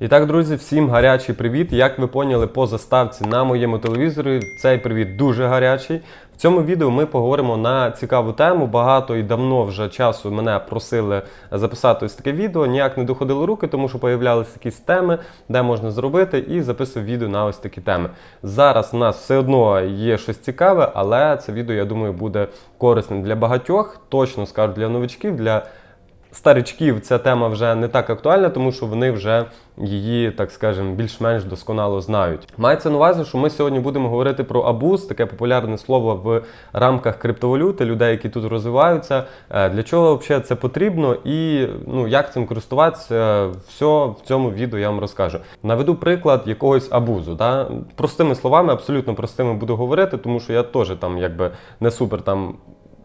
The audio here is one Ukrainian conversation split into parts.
І так, друзі, всім гарячий привіт. Як ви поняли по заставці на моєму телевізорі, цей привіт дуже гарячий. В цьому відео ми поговоримо на цікаву тему. Багато і давно вже часу мене просили записати ось таке відео. Ніяк не доходили руки, тому що появлялися якісь теми, де можна зробити, і записував відео на ось такі теми. Зараз у нас все одно є щось цікаве, але це відео, я думаю, буде корисним для багатьох. Точно скажу для новичків, для старичків ця тема вже не так актуальна, тому що вони вже її, так скажемо, більш-менш досконало знають. Мається на увазі, що ми сьогодні будемо говорити про абуз, таке популярне слово в рамках криптовалюти, людей, які тут розвиваються. Е, Для чого взагалі це потрібно і ну, як цим користуватися, все в цьому відео я вам розкажу. Наведу приклад якогось абузу. Да? Простими словами, абсолютно простими буду говорити, тому що я теж там якби не супер там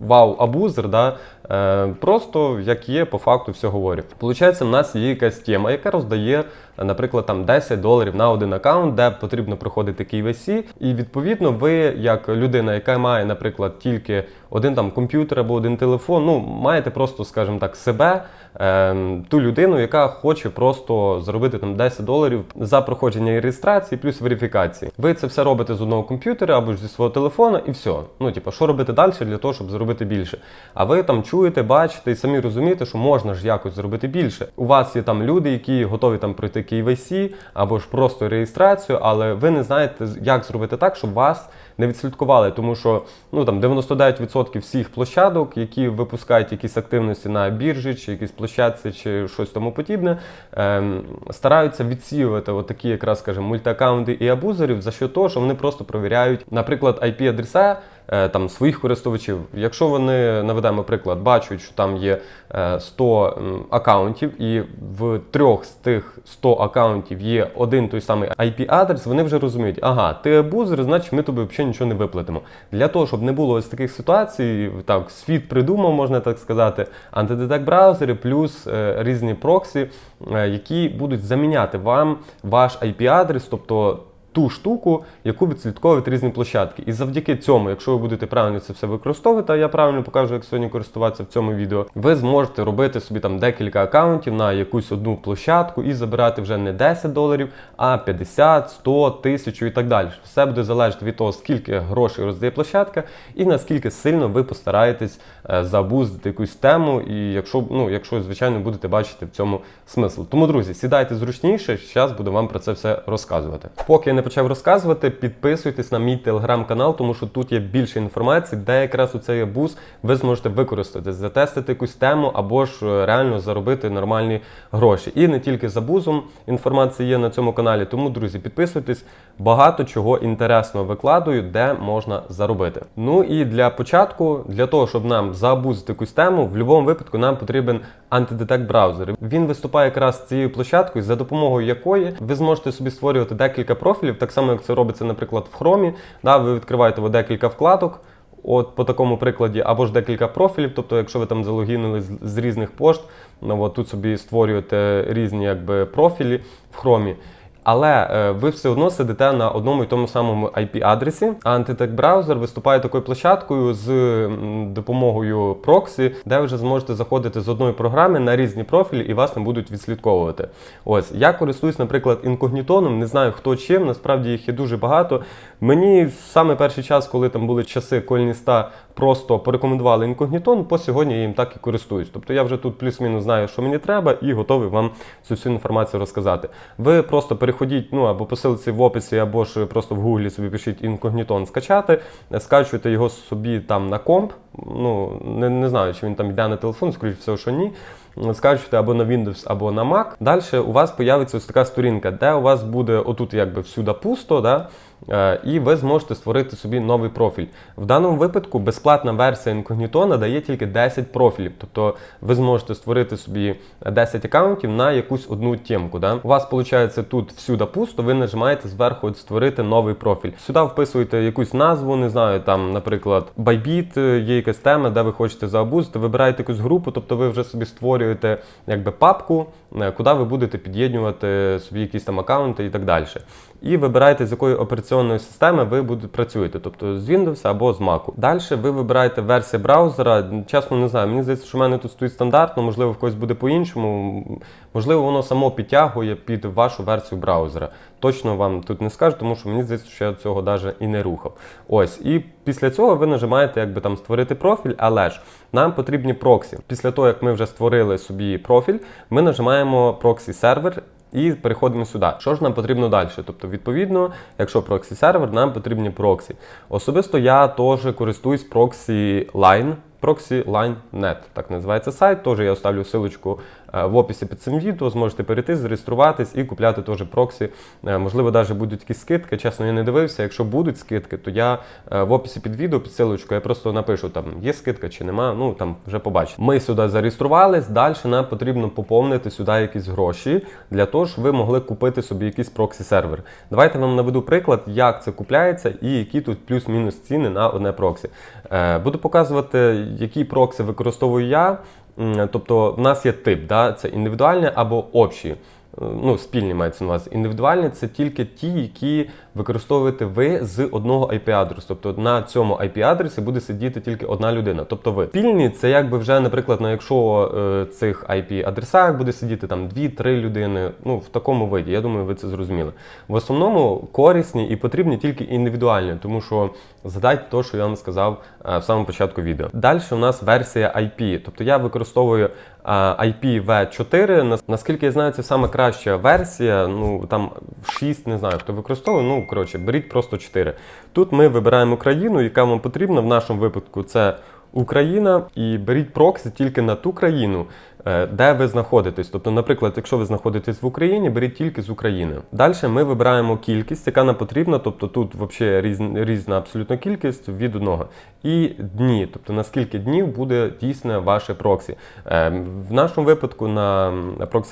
вау-абузер, да? е, просто як є, по факту все говорю. Получається, в нас є якась тема, яка роздає, наприклад, там 10 доларів на один аккаунт, де потрібно проходити KYC. І відповідно, ви, як людина, яка має, наприклад, тільки один там комп'ютер або один телефон, ну маєте просто, скажімо так, себе, е, ту людину, яка хоче просто заробити там 10 доларів за проходження і реєстрації плюс верифікації. Ви це все робите з одного комп'ютера або ж зі свого телефона, і все. Ну, типу, що робити далі для того, щоб заробити більше? А ви там чуєте, бачите і самі розумієте, що можна ж якось зробити більше. У вас є там люди, які готові там пройти KYC або ж просто реєстрацію, але ви не знаєте, як зробити так, щоб вас не відслідкували, тому що ну там 99% всіх площадок, які випускають якісь активності на біржі, чи якісь площадці, чи щось тому подібне, ем, стараються відсіювати такі, якраз скажімо, мультиаккаунти і абузерів за що того, що вони просто провіряють, наприклад, IP-адреса. Е, Там своїх користувачів, якщо вони наведемо приклад, бачать, що там є е, 100 м, акаунтів, і в трьох з тих 100 акаунтів є один той самий IP-адрес, вони вже розуміють, ага, ти абузер, значить ми тобі взагалі нічого не виплатимо. Для того, щоб не було ось таких ситуацій, так світ придумав, можна так сказати, антидетект браузери плюс е, різні проксі, е, які будуть заміняти вам ваш IP-адрес, тобто ту штуку, яку відслідковують різні площадки. І завдяки цьому, якщо ви будете правильно це все використовувати, а я правильно покажу, як сьогодні користуватися в цьому відео, ви зможете робити собі там декілька акаунтів на якусь одну площадку і забирати вже не 10 доларів, а 50, 100, 1000 і так далі. Все буде залежати від того, скільки грошей роздає площадка, і наскільки сильно ви постараєтесь е, забузити якусь тему, і якщо, ну, якщо, звичайно, будете бачити в цьому смисл. Тому, друзі, сідайте зручніше, зараз буду вам про це все розказувати. Поки я не почав розказувати, підписуйтесь на мій телеграм-канал, тому що тут є більше інформації, де якраз у цей абуз ви зможете використати, затестити якусь тему або ж е, реально заробити нормальні гроші. І не тільки з абузом інформація є на цьому каналі. Тому, друзі, підписуйтесь. Багато чого інтересного викладую, де можна заробити. Ну і для початку, для того, щоб нам заабузити якусь тему, в будь-якому випадку нам потрібен антидетект браузер. Він виступає якраз цією площадкою, за допомогою якої ви зможете собі створювати декілька профілів, так само як це робиться, наприклад, в хромі. Да, ви відкриваєте от декілька вкладок. От по такому прикладі, або ж декілька профілів, тобто, якщо ви там залогінили з, з різних пошт, ну, от тут собі створюєте різні якби, профілі в хромі. Але е, ви все одно сидите на одному і тому самому IP-адресі. А антитек браузер виступає такою площадкою з допомогою проксі, де ви вже зможете заходити з одної програми на різні профілі і вас не будуть відслідковувати. Ось я користуюсь, наприклад, інкогнітоном, не знаю хто чим. Насправді їх є дуже багато. Мені саме перший час, коли там були часи Кольніста, просто порекомендували інкогнітон, по сьогодні я їм так і користуюсь. Тобто я вже тут плюс-мінус знаю, що мені треба, і готовий вам цю всю інформацію розказати. Ви просто переходіть, ну або посилці в описі, або ж просто в гуглі собі пишіть інкогнітон скачати, скачуєте його собі там на комп. Ну не, не знаю, чи він там йде на телефон, скоріш все, що ні. Скачуєте або на Windows, або на Mac. Далі у вас появиться ось така сторінка, де у вас буде отут якби всюди пусто, да? Е, і ви зможете створити собі новий профіль. В даному випадку безплатна версія інкогнітона дає тільки 10 профілів. Тобто ви зможете створити собі 10 аккаунтів на якусь одну темку. Да? У вас виходить тут всюди пусто, ви нажимаєте зверху створити новий профіль. Сюди вписуєте якусь назву, не знаю, там, наприклад, Bybit, е, є якась тема, де ви хочете заабузити, вибираєте якусь групу, тобто ви вже собі створюєте створюєте якби папку, е, куди ви будете під'єднувати собі якісь там аккаунти і так далі. І вибираєте, з якої операційної системи ви будете працюєте, тобто з Windows або з Mac. Далі ви вибираєте версію браузера. Чесно, не знаю. Мені здається, що в мене тут стоїть стандартно, можливо, в когось буде по-іншому. Можливо, воно само підтягує під вашу версію браузера. Точно вам тут не скажу, тому що мені здається, що я цього навіть і не рухав. Ось, і після цього ви нажимаєте якби там створити профіль, але ж нам потрібні проксі. Після того, як ми вже створили собі профіль, ми нажимаємо проксі сервер. І переходимо сюди. Що ж нам потрібно далі? Тобто, відповідно, якщо проксі сервер, нам потрібні проксі. Особисто я теж користуюсь проксі Line. Proxy Line.net, так називається сайт. Теж я оставлю ссылочку е, в описі під цим відео. Зможете перейти, зареєструватись і купляти теж проксі. Е, Можливо, навіть будуть якісь скидки. Чесно, я не дивився. Якщо будуть скидки, то я е, в описі під відео під ссылочку я просто напишу там є скидка чи нема. Ну там вже побачите. Ми сюди зареєструвались. Далі нам потрібно поповнити сюди якісь гроші для того, щоб ви могли купити собі якийсь проксі сервер. Давайте вам наведу приклад, як це купляється і які тут плюс-мінус ціни на одне проксі. Е, Буду показувати, які прокси використовую я. Тобто, в нас є тип, да? це індивідуальні або общі. Ну, спільні мається на увазі. Індивідуальні це тільки ті, які використовуєте ви з одного IP-адресу. Тобто на цьому IP-адресі буде сидіти тільки одна людина, тобто ви. Спільні це якби вже, наприклад, на якщо е, цих IP-адресах буде сидіти там 2-3 людини, ну в такому виді. Я думаю, ви це зрозуміли. В основному корисні і потрібні тільки індивідуальні, тому що згадайте те, що я вам сказав е, в самому початку відео. Далі у нас версія IP, тобто я використовую IPv4. Нас- Наскільки я знаю, це саме краща версія. Ну там 6, не знаю, хто використовує. Ну коротше, беріть просто 4. Тут ми вибираємо країну, яка вам потрібна. В нашому випадку це Україна, і беріть проксі тільки на ту країну, де ви знаходитесь. Тобто, наприклад, якщо ви знаходитесь в Україні, беріть тільки з України. Далі ми вибираємо кількість, яка нам потрібна. Тобто тут взагалі різна, різна абсолютно кількість від одного. І дні, тобто на скільки днів буде дійсне ваше проксі. Е, В нашому випадку на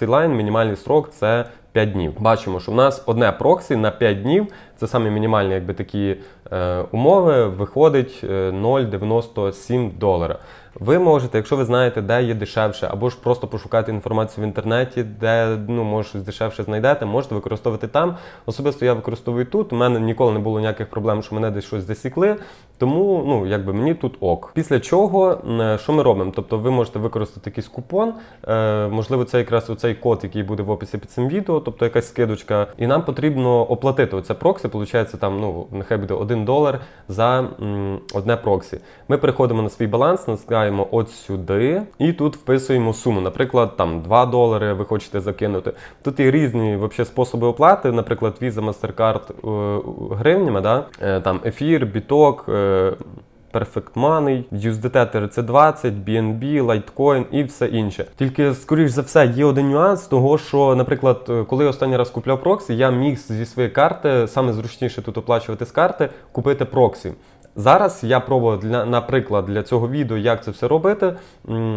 Line мінімальний срок це 5 днів. Бачимо, що в нас одне проксі на 5 днів. Це самі мінімальні якби, такі е, умови, виходить е, 0,97 долара. Ви можете, якщо ви знаєте, де є дешевше, або ж просто пошукати інформацію в інтернеті, де ну, може щось дешевше знайдете, можете використовувати там. Особисто я використовую тут. У мене ніколи не було ніяких проблем, що мене десь щось засікли. Тому ну, якби мені тут ок. Після чого, що ми робимо? Тобто ви можете використати якийсь купон. Е, можливо, це якраз оцей код, який буде в описі під цим відео, тобто якась скидочка. І нам потрібно оплатити оце проксі. Получається, там ну нехай буде 1 долар за м, одне проксі. Ми переходимо на свій баланс, натискаємо от сюди, і тут вписуємо суму. Наприклад, там 2 долари ви хочете закинути. Тут є різні вообще, способи оплати, наприклад, Visa, MasterCard е, гривнями, да? Е, там ефір, біток. Perfect Money, USDT TRC20, BNB, Litecoin і все інше. Тільки, скоріш за все, є один нюанс того, що, наприклад, е, коли я останній раз купляв проксі, я міг зі своєї карти, саме зручніше тут оплачувати з карти, купити проксі. Зараз я пробував для, наприклад, для цього відео, як це все робити.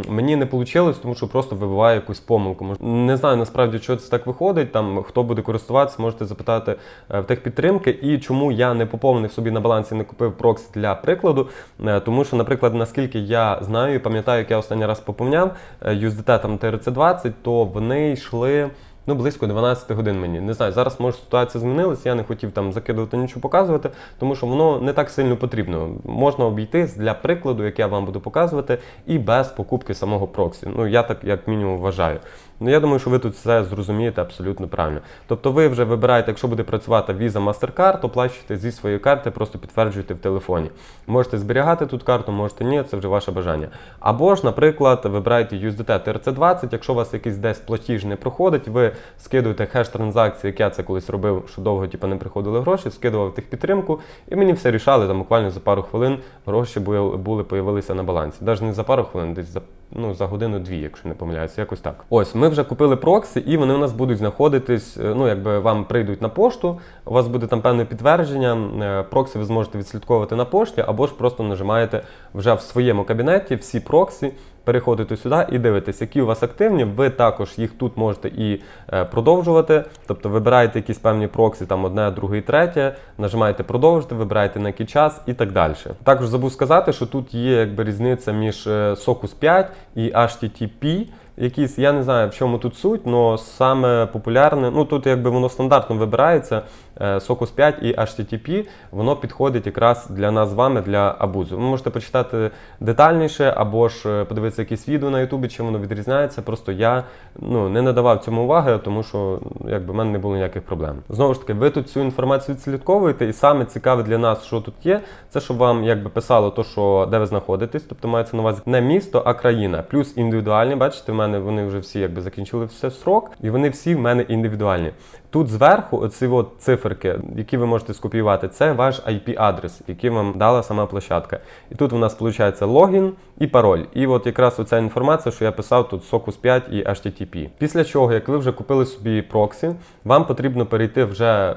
Мені не вийшло, тому що просто вибиває якусь помилку. Не знаю насправді, чого це так виходить. Там хто буде користуватися, можете запитати е, в техпідтримки. І чому я не поповнив собі на балансі, не купив проксі для прикладу. Е, Тому що, наприклад, наскільки я знаю і пам'ятаю, як я останній раз поповняв е, USDT там TRC20, то вони йшли. Ну, близько 12 годин мені. Не знаю, зараз може ситуація змінилася, я не хотів там закидувати нічого показувати, тому що воно не так сильно потрібно. Можна обійтись для прикладу, як я вам буду показувати, і без покупки самого проксі. Ну, я так як мінімум вважаю. Ну, я думаю, що ви тут все зрозумієте абсолютно правильно. Тобто ви вже вибираєте, якщо буде працювати Visa MasterCard, оплачуєте зі своєї карти, просто підтверджуєте в телефоні. Можете зберігати тут карту, можете ні, це вже ваше бажання. Або ж, наприклад, вибираєте USDT TRC20, якщо у вас якийсь десь платіж не проходить, ви скидуєте хеш транзакції, як я це колись робив, що довго типу, не приходили гроші, скидував техпідтримку, і мені все рішали там буквально за пару хвилин гроші були, були появилися на балансі. Навіть не за пару хвилин, десь за ну, за годину-дві, якщо не помиляюся, якось так. Ось, ми вже купили проксі, і вони у нас будуть знаходитись, е, ну, якби вам прийдуть на пошту, у вас буде там певне підтвердження. е, Проксі ви зможете відслідковувати на пошті, або ж просто нажимаєте вже в своєму кабінеті всі проксі. Переходите сюди і дивитесь, які у вас активні. Ви також їх тут можете і е, продовжувати. Тобто вибираєте якісь певні проксі, там одне, друге третє, нажимаєте продовжити, вибираєте на який час і так далі. Також забув сказати, що тут є якби різниця між Socus 5 і HTTP. Якісь, я не знаю в чому тут суть, але саме популярне, ну тут якби воно стандартно вибирається. е, Socus 5 і HTTP, воно підходить якраз для нас з вами для абузу. Ви можете почитати детальніше, або ж е, подивитися якісь відео на Ютубі, чим воно відрізняється. Просто я ну, не надавав цьому уваги, тому що якби в мене не було ніяких проблем. Знову ж таки, ви тут цю інформацію відслідковуєте, і саме цікаве для нас, що тут є, це щоб вам якби писало то, що де ви знаходитесь, тобто мається на увазі не місто, а країна. Плюс індивідуальні. Бачите, в мене вони вже всі якби закінчили все срок, і вони всі в мене індивідуальні. Тут зверху, оці от циферки, які ви можете скопіювати, це ваш IP-адрес, який вам дала сама площадка. І тут у нас виходить логін і пароль. І от якраз оця інформація, що я писав тут Socus 5 і HTTP. Після чого, як ви вже купили собі проксі, вам потрібно перейти вже е,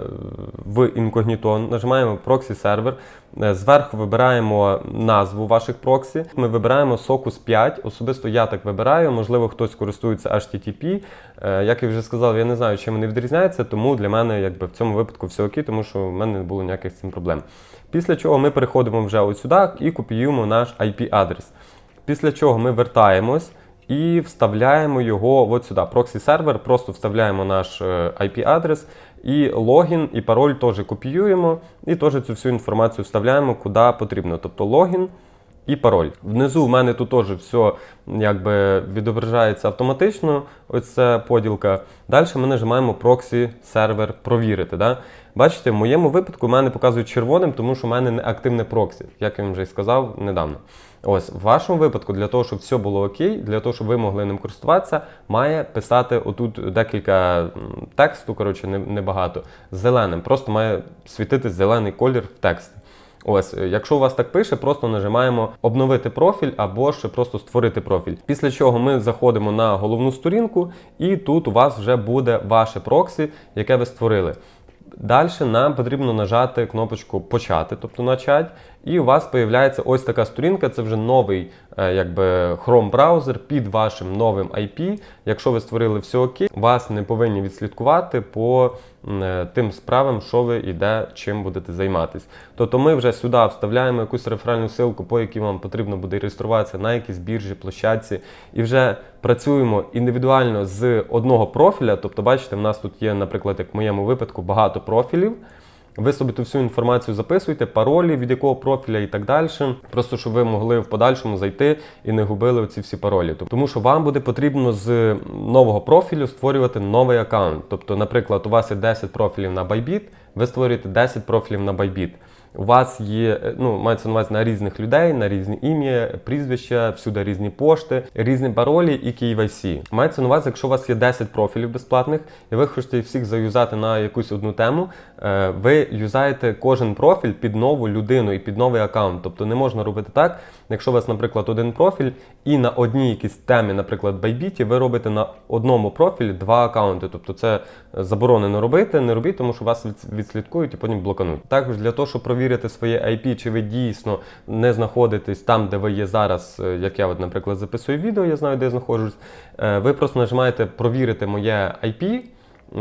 в інкогніто, нажимаємо проксі сервер. Е, Зверху вибираємо назву ваших проксі. Ми вибираємо Socus 5. Особисто я так вибираю. Можливо, хтось користується HTTP. Е, Як я вже сказав, я не знаю, чим вони відрізняються, тому для мене якби в цьому випадку все окей, тому що в мене не було ніяких з цим проблем. Після чого ми переходимо вже сюди і копіюємо наш IP-адрес. Після чого ми вертаємось і вставляємо його от сюди. Проксі сервер, просто вставляємо наш е, IP-адрес і логін, і пароль теж копіюємо, і теж цю всю інформацію вставляємо куди потрібно. Тобто логін і пароль. Внизу в мене тут теж все якби відображається автоматично. Ось поділка. Далі ми нажимаємо проксі сервер провірити. Да? Бачите, в моєму випадку в мене показують червоним, тому що в мене не активне проксі, як я вам вже і сказав недавно. Ось в вашому випадку, для того, щоб все було окей, для того, щоб ви могли ним користуватися, має писати отут декілька тексту, коротше, не- небагато, зеленим. Просто має світити зелений колір в тексті. Ось, якщо у вас так пише, просто нажимаємо обновити профіль або ж просто створити профіль. Після чого ми заходимо на головну сторінку, і тут у вас вже буде ваше проксі, яке ви створили. Далі нам потрібно нажати кнопочку Почати, тобто начать, і у вас з'являється ось така сторінка. Це вже новий е, якби Chrome браузер під вашим новим IP. Якщо ви створили все окей, вас не повинні відслідкувати по тим справам, що ви і де чим будете займатися. Тобто ми вже сюди вставляємо якусь реферальну силку, по якій вам потрібно буде реєструватися на якісь біржі, площадці, і вже працюємо індивідуально з одного профіля. Тобто, бачите, в нас тут є, наприклад, як в моєму випадку, багато профілів. Ви собі ту всю інформацію записуєте, паролі від якого профіля і так далі. Просто щоб ви могли в подальшому зайти і не губили оці всі паролі. Тому що вам буде потрібно з нового профілю створювати новий аккаунт. Тобто, наприклад, у вас є 10 профілів на Bybit, ви створюєте 10 профілів на Bybit. У вас є, е, ну, мається на увазі на різних людей, на різні ім'я, прізвища, всюди різні пошти, різні паролі і KYC. Мається на увазі, якщо у вас є 10 профілів безплатних, і ви хочете всіх заюзати на якусь одну тему, е, ви юзаєте кожен профіль під нову людину і під новий аккаунт. Тобто не можна робити так, якщо у вас, наприклад, один профіль, і на одній якійсь темі, наприклад, Bybit, ви робите на одному профілі два аккаунти. Тобто це заборонено робити, не робіть, тому що вас відслідкують і потім блокануть. Також для того, щоб провірити своє IP, чи ви дійсно не знаходитесь там, де ви є зараз, е, як я, от, наприклад, записую відео, я знаю, де я знаходжусь. е, Ви просто нажимаєте провірити моє IP.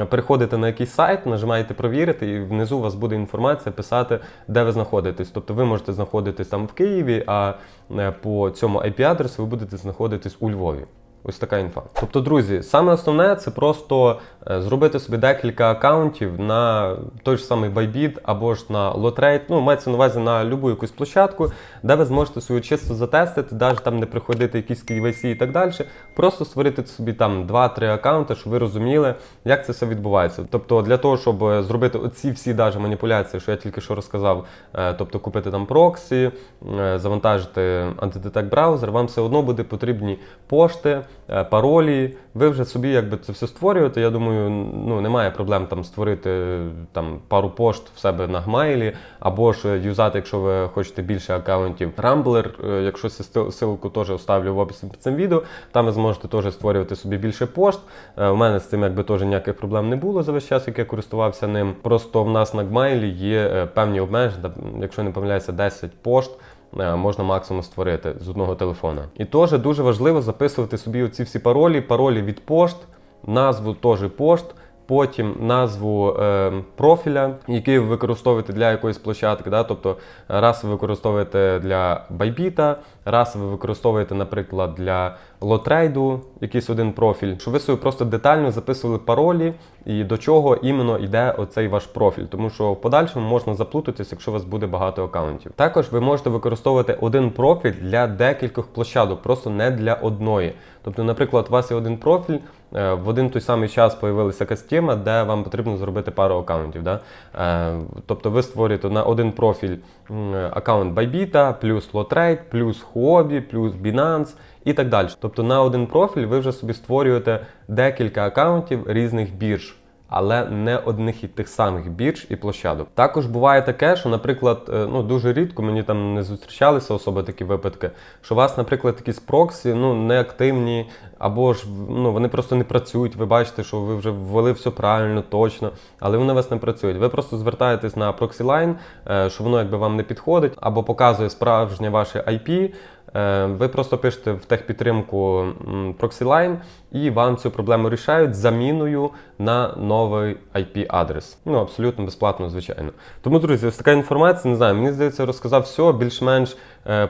Переходите на якийсь сайт, нажимаєте провірити, і внизу у вас буде інформація писати, де ви знаходитесь. Тобто ви можете знаходитись там в Києві, а е, по цьому IP-адресу ви будете знаходитись у Львові. Ось така інфа. Тобто, друзі, саме основне це просто е, зробити собі декілька аккаунтів на той ж самий Bybit або ж на Lotrade, ну, мається на увазі на будь-яку якусь площадку, де ви зможете свою чисто затестити, навіть там не приходити якісь KYC і так далі. Просто створити собі там 2-3 аккаунти, щоб ви розуміли, як це все відбувається. Тобто, для того, щоб е, зробити оці всі даже маніпуляції, що я тільки що розказав, е, тобто купити там проксі, е, завантажити антидетект браузер, вам все одно буде потрібні пошти, е, паролі. Ви вже собі якби це все створюєте. Я думаю, ну немає проблем там створити е, там пару пошт в себе на гмайлі, або ж е, юзати, якщо ви хочете більше аккаунтів. Рамблер, е, якщо ссылку теж оставлю в описі під цим відео, там ви зможете теж створювати собі більше пошт. Е, У мене з цим якби теж ніяких проблем не було за весь час, як я користувався ним. Просто в нас на гмайлі є е, певні обмеження, якщо не помиляюся, 10 пошт. е, Можна максимум створити з одного телефона. І теж дуже важливо записувати собі оці всі паролі, паролі від пошт, назву теж пошт, потім назву е, профіля, який ви використовуєте для якоїсь площадки. Да? Тобто раз ви використовуєте для Bybit, раз ви використовуєте, наприклад, для лотрейду якийсь один профіль, щоб ви собі просто детально записували паролі і до чого іменно йде оцей ваш профіль, тому що в подальшому можна заплутатись, якщо у вас буде багато аккаунтів. Також ви можете використовувати один профіль для декількох площадок, просто не для одної. Тобто, наприклад, у вас є один профіль. е, В один той самий час появилася якась тема, де вам потрібно зробити пару аккаунтів. Да? Е, Тобто ви створюєте на один профіль аккаунт Bybit, плюс Lotrade, плюс Huobi, плюс Binance і так далі. Тобто на один профіль ви вже собі створюєте декілька аккаунтів різних бірж. Але не одних і тих самих бірж і площадок. Також буває таке, що, наприклад, е, ну дуже рідко мені там не зустрічалися особи такі випадки, що у вас, наприклад, якісь проксі ну неактивні, або ж ну вони просто не працюють. Ви бачите, що ви вже ввели все правильно, точно, але вони у вас не працюють. Ви просто звертаєтесь на проксі-лайн, е, що воно якби вам не підходить, або показує справжнє ваше IP. Е, Ви просто пишете в техпідтримку ProxyLine і вам цю проблему рішають заміною на новий IP-адрес. Ну, абсолютно безплатно, звичайно. Тому, друзі, ось така інформація, не знаю, мені здається, розказав все більш-менш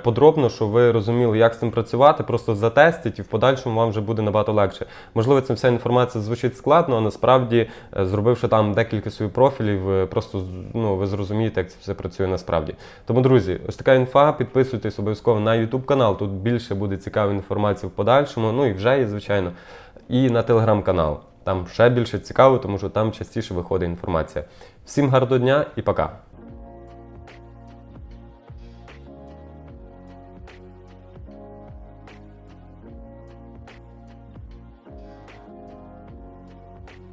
подробно, щоб ви розуміли, як з цим працювати. Просто затестіть і в подальшому вам вже буде набагато легше. Можливо, ця вся інформація звучить складно, а насправді, е, зробивши там декілька своїх профілів, е, просто ну, ви зрозумієте, як це все працює насправді. Тому, друзі, ось така інфа. Підписуйтесь обов'язково на YouTube канал. Тут більше буде цікавої інформації в подальшому. Ну і вже є, звичайно. І на телеграм-канал. Там ще більше цікаво, тому що там частіше виходить інформація. Всім гарного дня і пока!